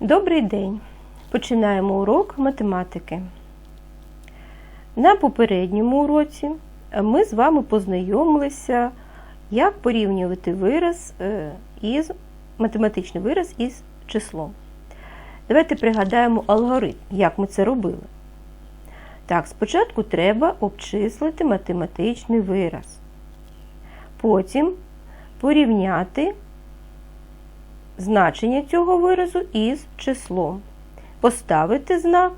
Добрий день! Починаємо урок математики. На попередньому уроці ми з вами познайомилися, як порівнювати вираз е, із математичний вираз із числом. Давайте пригадаємо алгоритм, як ми це робили. Так, спочатку треба обчислити математичний вираз. Потім порівняти значення цього виразу із числом. Поставити знак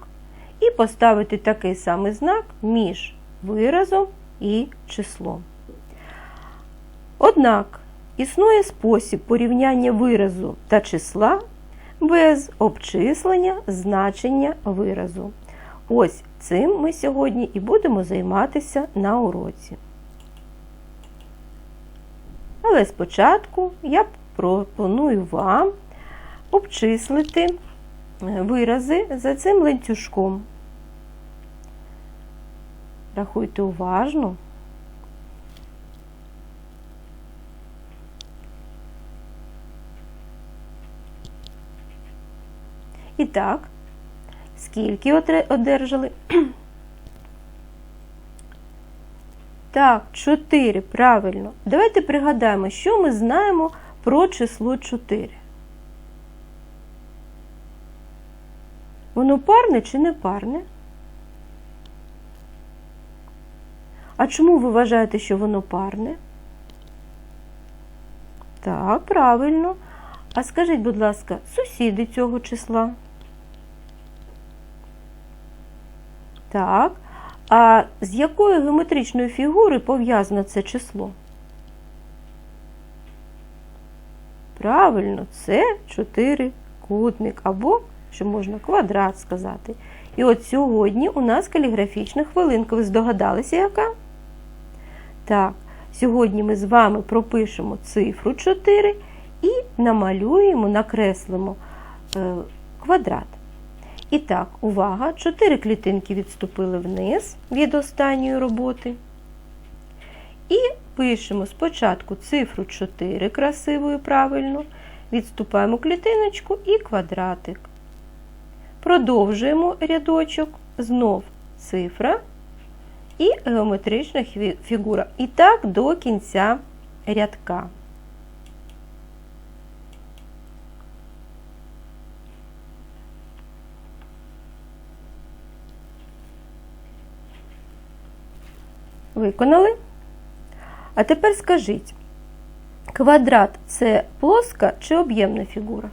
і поставити такий самий знак між виразом і числом. Однак існує спосіб порівняння виразу та числа без обчислення значення виразу. Ось цим ми сьогодні і будемо займатися на уроці. Але спочатку я пропоную вам обчислити вирази за цим ланцюжком. Рахуйте уважно. І так, скільки одержали? Так, 4, правильно. Давайте пригадаємо, що ми знаємо про число 4. Воно парне чи не парне? А чому ви вважаєте, що воно парне? Так, правильно. А скажіть, будь ласка, сусіди цього числа? Так. А з якою геометричною фігурою пов'язано це число? Правильно, це чотирикутник або, що можна, квадрат сказати. І от сьогодні у нас каліграфічна хвилинка. Ви здогадалися, яка? Так, сьогодні ми з вами пропишемо цифру 4 і намалюємо, накреслимо е, квадрат. І так, увага, 4 клітинки відступили вниз від останньої роботи. І пишемо спочатку цифру 4 красивою правильно, відступаємо клітиночку і квадратик. Продовжуємо рядочок, знов цифра і геометрична фігура. І так до кінця рядка. Виконали? А тепер скажіть, квадрат це плоска чи об'ємна фігура?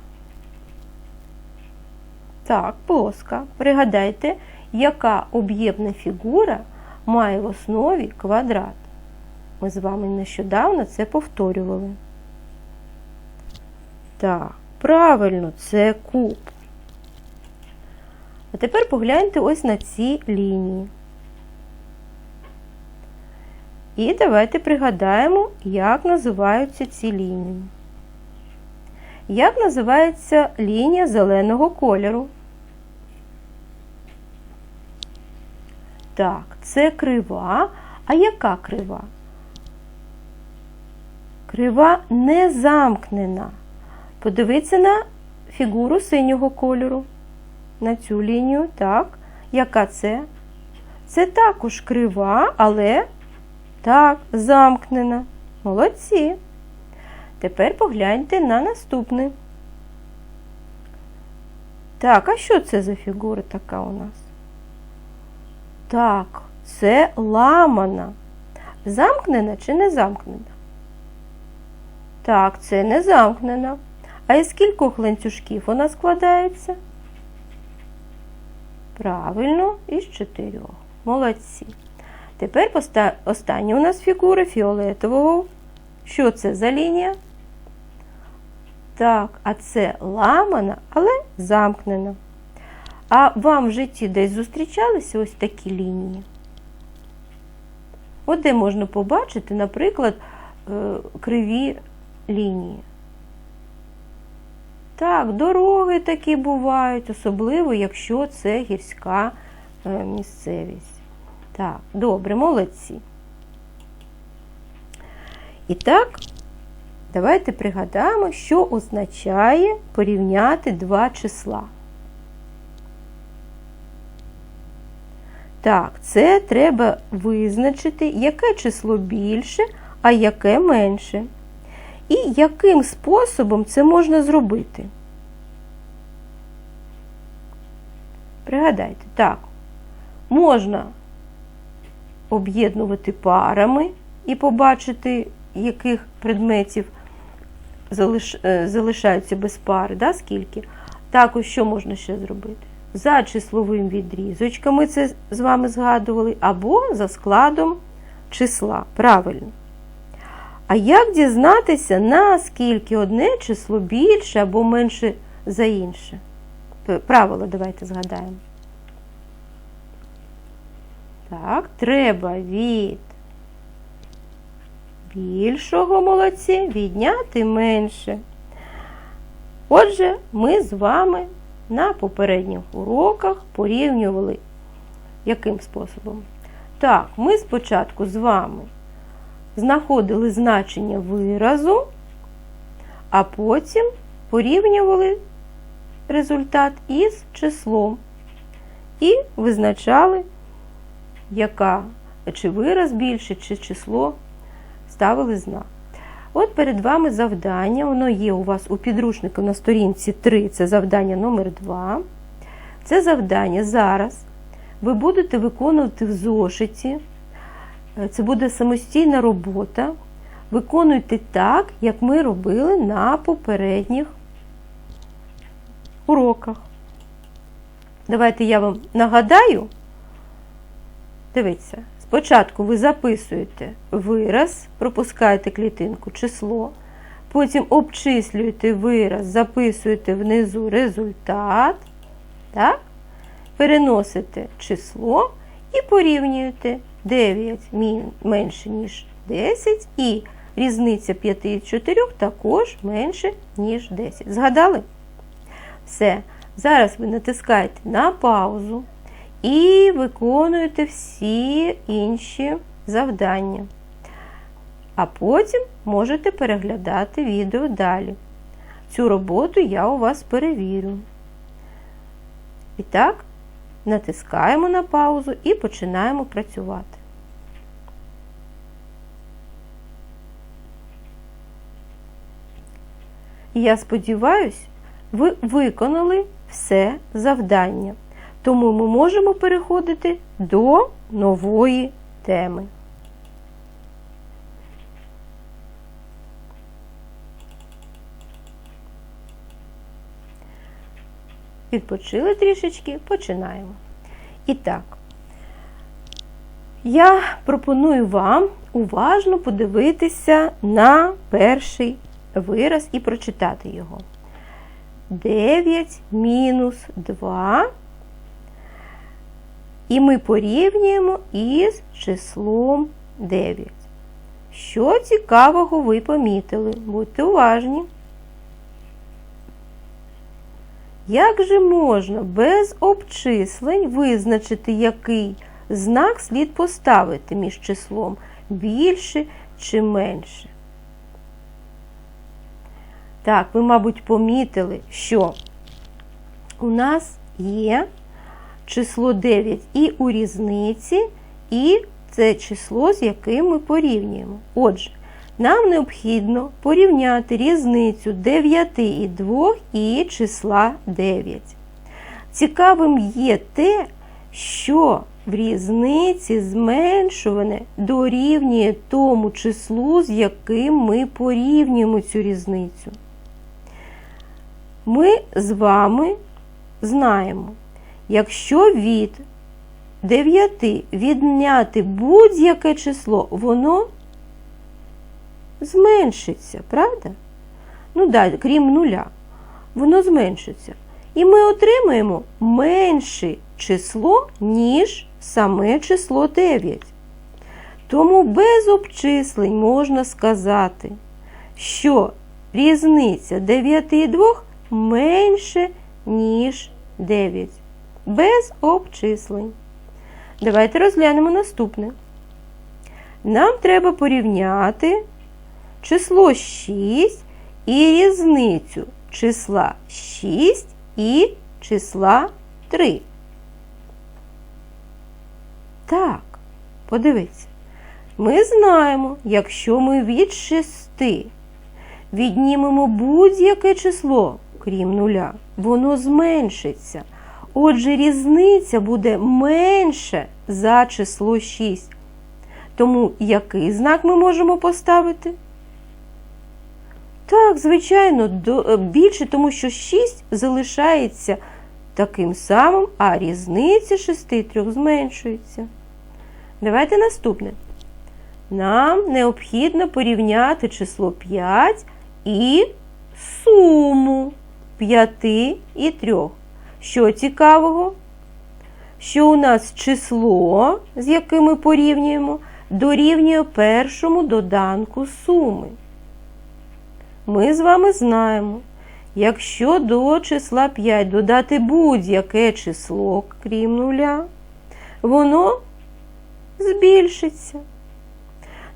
Так, плоска. Пригадайте, яка об'ємна фігура має в основі квадрат. Ми з вами нещодавно це повторювали. Так, правильно, це куб. А тепер погляньте ось на ці лінії. І давайте пригадаємо, як називаються ці лінії. Як називається лінія зеленого кольору? Так, це крива. А яка крива? Крива не замкнена. Подивіться на фігуру синього кольору. На цю лінію, так. Яка це? Це також крива, але так, замкнена. Молодці. Тепер погляньте на наступний. Так, а що це за фігура така у нас? Так, це ламана. Замкнена чи не замкнена? Так, це не замкнена. А із кількох ланцюжків вона складається? Правильно, із чотирьох. Молодці. Тепер остання у нас фігура фіолетового. Що це за лінія? Так, а це ламана, але замкнена. А вам в житті десь зустрічалися ось такі лінії? От де можна побачити, наприклад, е, криві лінії. Так, дороги такі бувають, особливо, якщо це гірська е, місцевість. Так, добре, молодці. І так, Давайте пригадаємо, що означає порівняти два числа. Так, це треба визначити, яке число більше, а яке менше. І яким способом це можна зробити? Пригадайте, так, можна об'єднувати парами і побачити, яких предметів е, залишаються без пари, да, скільки. Також що можна ще зробити? За числовим відрізочком, ми це з вами згадували, або за складом числа. Правильно. А як дізнатися, наскільки одне число більше або менше за інше? Правило давайте згадаємо. Так, треба від більшого молодці відняти менше. Отже, ми з вами на попередніх уроках порівнювали яким способом? Так, ми спочатку з вами знаходили значення виразу, а потім порівнювали результат із числом і визначали, яка чи вираз більше, чи число ставили знак. От перед вами завдання, воно є у вас у підручнику на сторінці 3, це завдання номер 2. Це завдання зараз ви будете виконувати в зошиті. Це буде самостійна робота. Виконуйте так, як ми робили на попередніх уроках. Давайте я вам нагадаю. Дивіться, спочатку ви записуєте вираз, пропускаєте клітинку число, потім обчислюєте вираз, записуєте внизу результат, так? переносите число і порівнюєте 9 менше, ніж 10, і різниця 5 і 4 також менше, ніж 10. Згадали? Все. Зараз ви натискаєте на паузу і виконуєте всі інші завдання. А потім можете переглядати відео далі. Цю роботу я у вас перевірю. І так, натискаємо на паузу і починаємо працювати. Я сподіваюся, ви виконали все завдання, тому ми можемо переходити до нової теми. Відпочили трішечки, починаємо. І так, я пропоную вам уважно подивитися на перший вираз і прочитати його. 9 мінус 2. І ми порівнюємо із числом 9. Що цікавого ви помітили? Будьте уважні. Як же можна без обчислень визначити, який знак слід поставити між числом більше чи менше? Так, ви, мабуть, помітили, що у нас є число 9 і у різниці, і це число, з яким ми порівнюємо. Отже, нам необхідно порівняти різницю 9 і 2 і числа 9. Цікавим є те, що в різниці зменшуване дорівнює тому числу, з яким ми порівнюємо цю різницю. Ми з вами знаємо, якщо від 9 відняти будь-яке число, воно зменшиться, правда? Ну так, крім нуля, воно зменшиться. І ми отримаємо менше число, ніж саме число 9. Тому без обчислень можна сказати, що різниця 9 і 2 менше, ніж 9. Без обчислень. Давайте розглянемо наступне. Нам треба порівняти число 6 і різницю числа 6 і числа 3. Так, подивіться. Ми знаємо, якщо ми від 6 віднімемо будь-яке число, крім нуля, воно зменшиться. Отже, різниця буде менше за число 6. Тому який знак ми можемо поставити? Так, звичайно, е, більше, тому що 6 залишається таким самим, а різниця 6 і 3 зменшується. Давайте наступне. Нам необхідно порівняти число 5 і суму 5 і 3. Що цікавого? Що у нас число, з яким ми порівнюємо, дорівнює першому доданку суми. Ми з вами знаємо, якщо до числа 5 додати будь-яке число, крім нуля, воно збільшиться.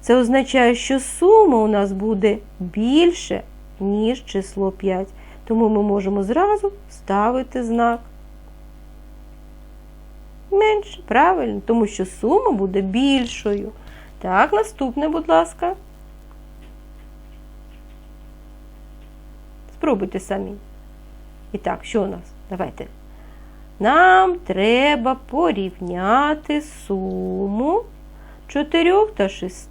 Це означає, що сума у нас буде більше, ніж число 5. Тому ми можемо зразу ставити знак. Менше, правильно, тому що сума буде більшою. Так, наступне, будь ласка. Спробуйте самі. І так, що у нас? Давайте. Нам треба порівняти суму 4 та 6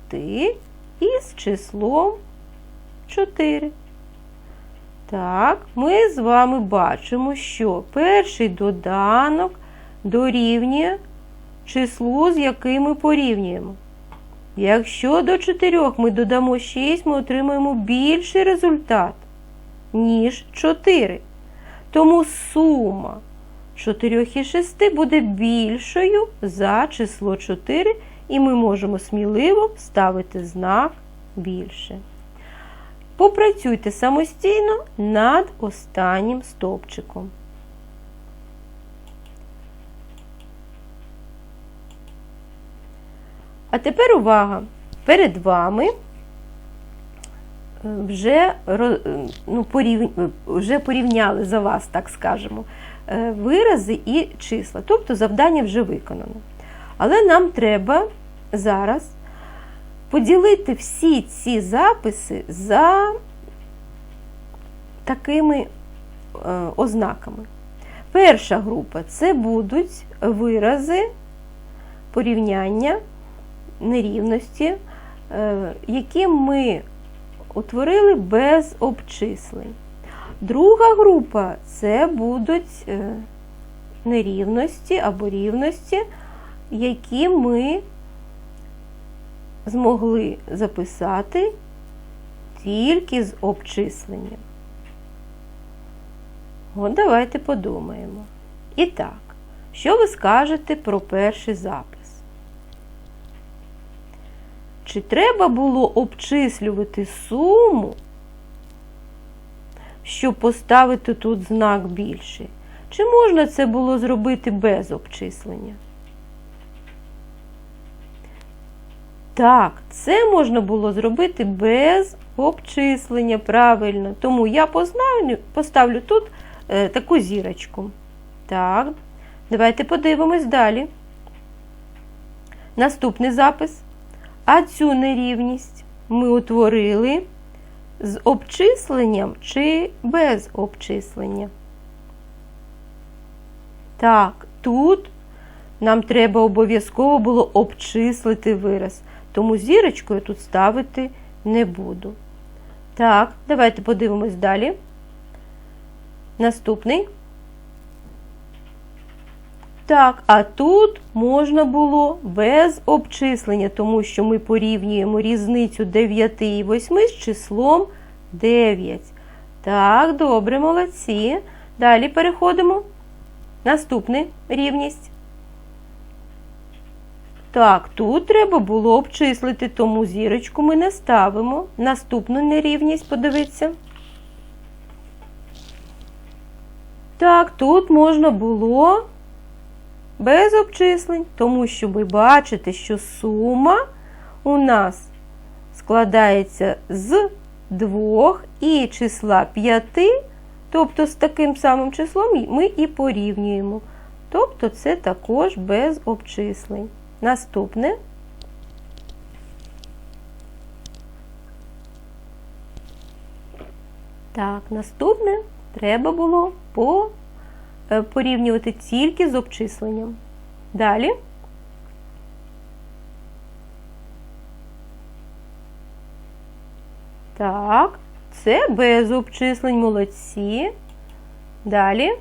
із числом 4. Так, ми з вами бачимо, що перший доданок дорівнює числу, з яким ми порівнюємо. Якщо до 4 ми додамо 6, ми отримаємо більший результат, ніж 4. Тому сума 4 і 6 буде більшою за число 4, і ми можемо сміливо ставити знак більше. Попрацюйте самостійно над останнім стовпчиком. А тепер увага! Перед вами е, вже, е, ну, вже порівняли за вас, так скажемо, е, вирази і числа. Тобто завдання вже виконано. Але нам треба зараз поділити всі ці записи за такими е, ознаками. Перша група це будуть вирази порівняння нерівності, е, які ми утворили без обчислень. Друга група це будуть е, нерівності або рівності, які ми змогли записати тільки з обчисленням. От давайте подумаємо. І так, що ви скажете про перший запис? Чи треба було обчислювати суму, щоб поставити тут знак більший? Чи можна це було зробити без обчислення? Так, це можна було зробити без обчислення, правильно. Тому я поставлю, поставлю тут е, таку зірочку. Так, давайте подивимось далі. Наступний запис. А цю нерівність ми утворили з обчисленням чи без обчислення. Так, тут нам треба обов'язково було обчислити вираз, тому зірочкою тут ставити не буду. Так, давайте подивимось далі. Наступний. Так, а тут можна було без обчислення, тому що ми порівнюємо різницю 9 і 8 з числом 9. Так, добре, молодці. Далі переходимо. Наступна рівність. Так, тут треба було обчислити, тому зірочку ми не ставимо. Наступну нерівність, подивіться. Так, тут можна було без обчислень, тому що ви бачите, що сума у нас складається з 2 і числа 5, тобто з таким самим числом ми і порівнюємо. Тобто це також без обчислень. Наступне. Так, наступне треба було по, е, порівнювати тільки з обчисленням. Далі. Так, це без обчислень молодці. Далі.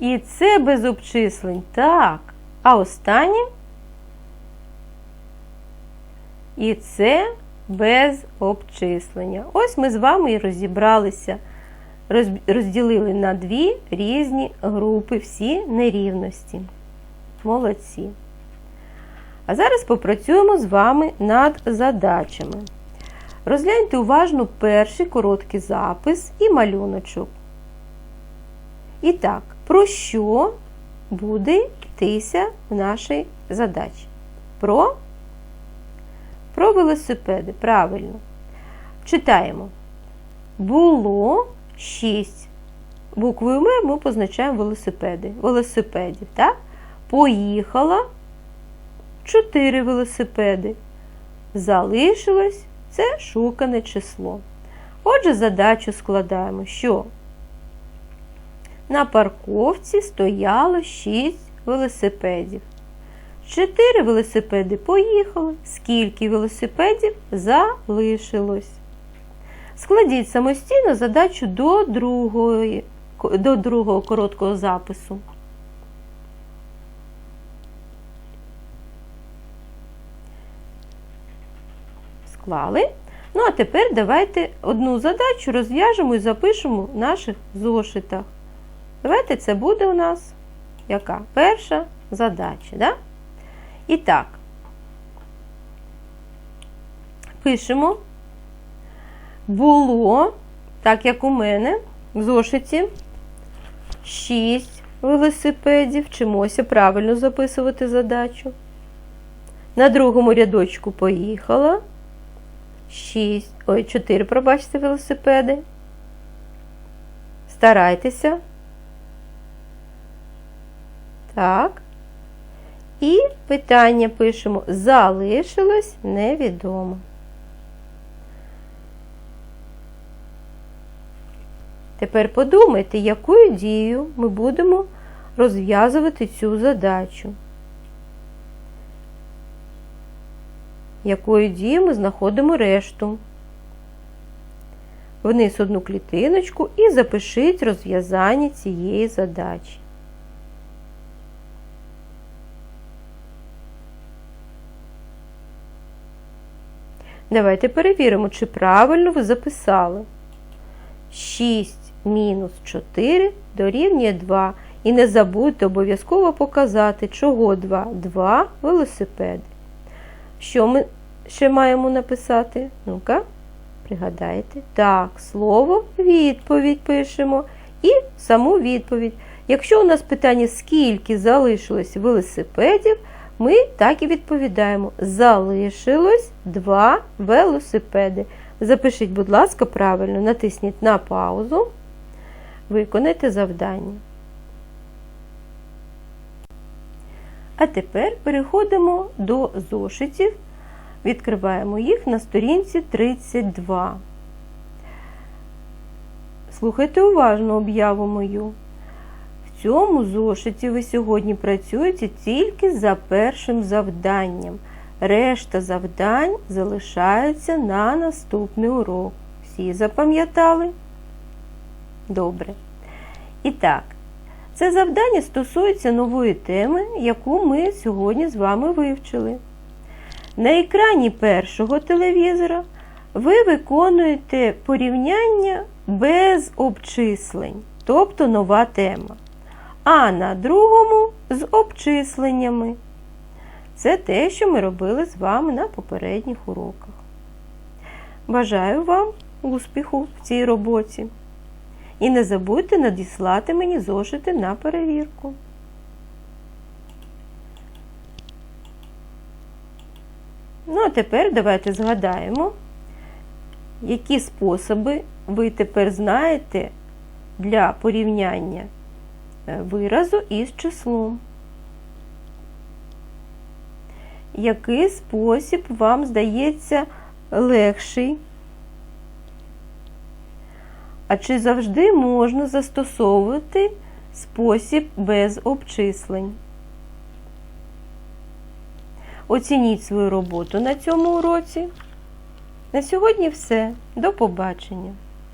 І це без обчислень. Так. А останнє. І це без обчислення. Ось ми з вами і розібралися, розділили на дві різні групи всі нерівності. Молодці. А зараз попрацюємо з вами над задачами. Розгляньте уважно перший короткий запис і малюночок. І так, про що буде йтися в нашій задачі? Про про велосипеди. Правильно. Читаємо. Було 6. Буквою М ми позначаємо велосипеди. Велосипедів. так? Поїхала 4 велосипеди. Залишилось це шукане число. Отже, задачу складаємо, що на парковці стояло 6 велосипедів. Чотири велосипеди поїхали. Скільки велосипедів залишилось? Складіть самостійно задачу до другої, до другого короткого запису. Склали. Ну, а тепер давайте одну задачу розв'яжемо і запишемо в наших зошитах. Давайте це буде у нас яка? Перша задача. Да? І так, пишемо було, так як у мене, в зошиті 6 велосипедів. Вчимося правильно записувати задачу. На другому рядочку поїхала. 6, ой, 4, пробачте, велосипеди. Старайтеся. Так. І питання пишемо залишилось невідомо. Тепер подумайте, якою дією ми будемо розв'язувати цю задачу. Якою дією ми знаходимо решту. Вниз одну клітиночку і запишіть розв'язання цієї задачі. Давайте перевіримо, чи правильно ви записали. 6 мінус 4 дорівнює 2. І не забудьте обов'язково показати, чого 2. 2 велосипеди. Що ми ще маємо написати? Ну-ка, пригадайте. Так, слово відповідь пишемо. І саму відповідь. Якщо у нас питання, скільки залишилось велосипедів, ми так і відповідаємо: залишилось два велосипеди. Запишіть, будь ласка, правильно, натисніть на паузу, виконайте завдання. А тепер переходимо до зошитів, відкриваємо їх на сторінці 32. Слухайте уважно об'яву мою цьому зошиті ви сьогодні працюєте тільки за першим завданням. Решта завдань залишаються на наступний урок. Всі запам'ятали? Добре. І так, це завдання стосується нової теми, яку ми сьогодні з вами вивчили. На екрані першого телевізора ви виконуєте порівняння без обчислень, тобто нова тема а на другому з обчисленнями. Це те, що ми робили з вами на попередніх уроках. Бажаю вам успіху в цій роботі. І не забудьте надіслати мені зошити на перевірку. Ну, а тепер давайте згадаємо, які способи ви тепер знаєте для порівняння виразу із числом. Який спосіб вам здається легший? А чи завжди можна застосовувати спосіб без обчислень? Оцініть свою роботу на цьому уроці. На сьогодні все. До побачення!